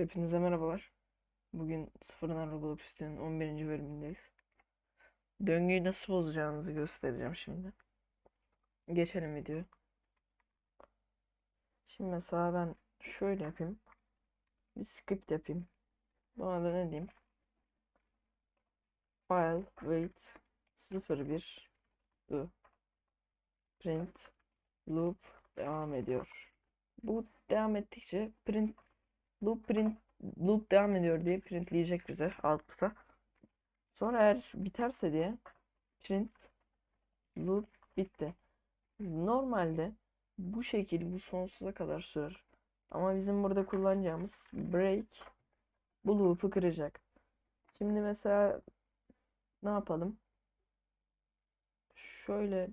Hepinize merhabalar. Bugün Sıfırdan Roblox Üstü'nün 11. bölümündeyiz. Döngüyü nasıl bozacağınızı göstereceğim şimdi. Geçelim video. Şimdi mesela ben şöyle yapayım. Bir script yapayım. Buna da ne diyeyim? File wait 01 i print loop devam ediyor. Bu devam ettikçe print loop print loop devam ediyor diye printleyecek bize output'a. Sonra eğer biterse diye print loop bitti. Normalde bu şekil bu sonsuza kadar sürer. Ama bizim burada kullanacağımız break bu loop'u kıracak. Şimdi mesela ne yapalım? Şöyle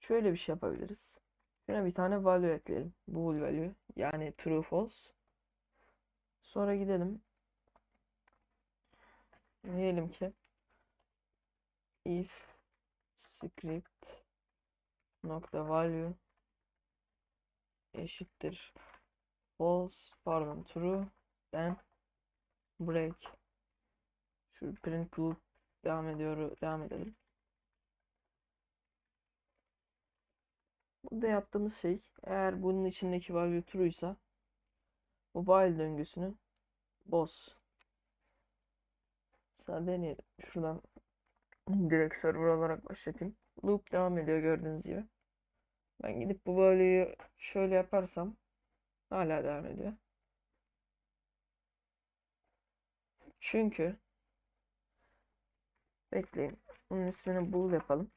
şöyle bir şey yapabiliriz. Şuna bir tane value ekleyelim. Bool value yani true false. Sonra gidelim. Diyelim ki if script nokta value eşittir false pardon true then break şu print loop devam ediyor devam edelim. Burada yaptığımız şey eğer bunun içindeki value true'ysa bu while döngüsünü boz. Mesela deneyelim. Şuradan direkt server olarak başlatayım. Loop devam ediyor gördüğünüz gibi. Ben gidip bu value'yu şöyle yaparsam hala devam ediyor. Çünkü bekleyin. Bunun ismini bool yapalım.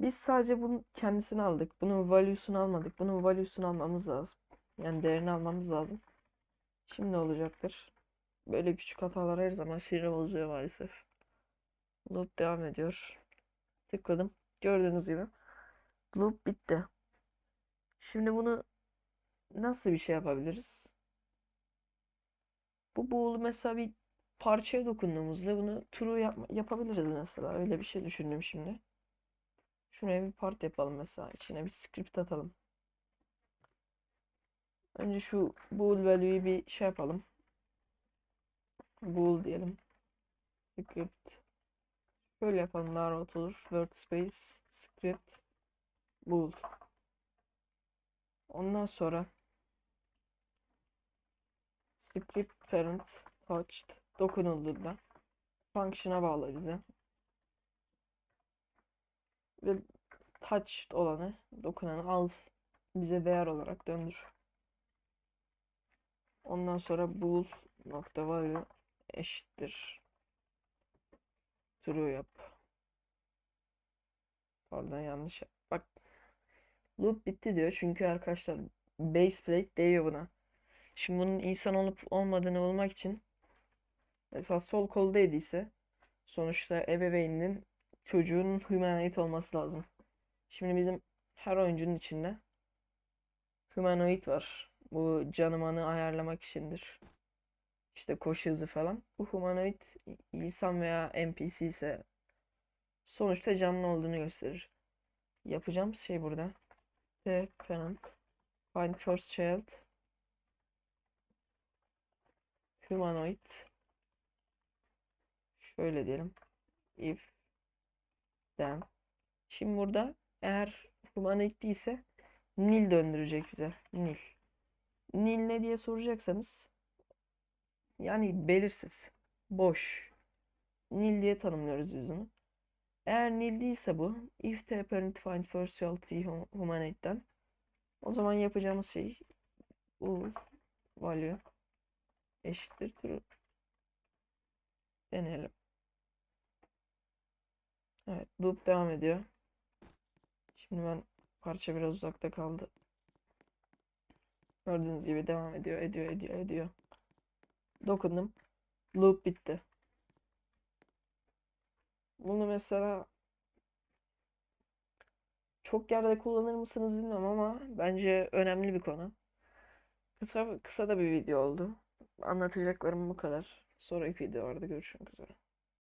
Biz sadece bunun kendisini aldık. Bunun value'sunu almadık. Bunun value'sunu almamız lazım. Yani değerini almamız lazım. Şimdi olacaktır. Böyle küçük hatalar her zaman sinir bozuyor maalesef. Loop devam ediyor. Tıkladım. Gördüğünüz gibi. Loop bitti. Şimdi bunu nasıl bir şey yapabiliriz? Bu bool'u mesela bir parçaya dokunduğumuzda bunu true yap yapabiliriz mesela. Öyle bir şey düşündüm şimdi. Şuraya bir part yapalım mesela. İçine bir script atalım. Önce şu bool value'yu bir şey yapalım. Bool diyelim. Script. Şöyle yapalım daha rahat olur. Workspace script bool. Ondan sonra script parent touched dokunulduğunda function'a bağlı bize. Ve touched olanı dokunanı al bize değer olarak döndür. Ondan sonra bool nokta value eşittir true yap. Pardon yanlış yap. Bak loop bitti diyor çünkü arkadaşlar base plate değiyor buna. Şimdi bunun insan olup olmadığını bulmak için mesela sol kol değdiyse sonuçta ebeveyninin çocuğun humanoid olması lazım. Şimdi bizim her oyuncunun içinde humanoid var. Bu canımanı ayarlamak içindir. İşte koşu hızı falan. Bu humanoid insan veya NPC ise sonuçta canlı olduğunu gösterir. Yapacağım şey burada. The parent find first child humanoid şöyle diyelim if then şimdi burada eğer humanoid değilse nil döndürecek bize. Nil. Nil ne diye soracaksanız yani belirsiz boş. Nil diye tanımlıyoruz onu eğer nil değilse bu if the parent find first child humanoid'den o zaman yapacağımız şey bu value eşittir true. Deneyelim Evet loop devam ediyor. Şimdi ben parça biraz uzakta kaldı. Gördüğünüz gibi devam ediyor, ediyor, ediyor, ediyor. Dokundum. Loop bitti. Bunu mesela çok yerde kullanır mısınız bilmiyorum ama bence önemli bir konu. Kısa kısa da bir video oldu. Anlatacaklarım bu kadar. Sonraki videolarda görüşmek üzere.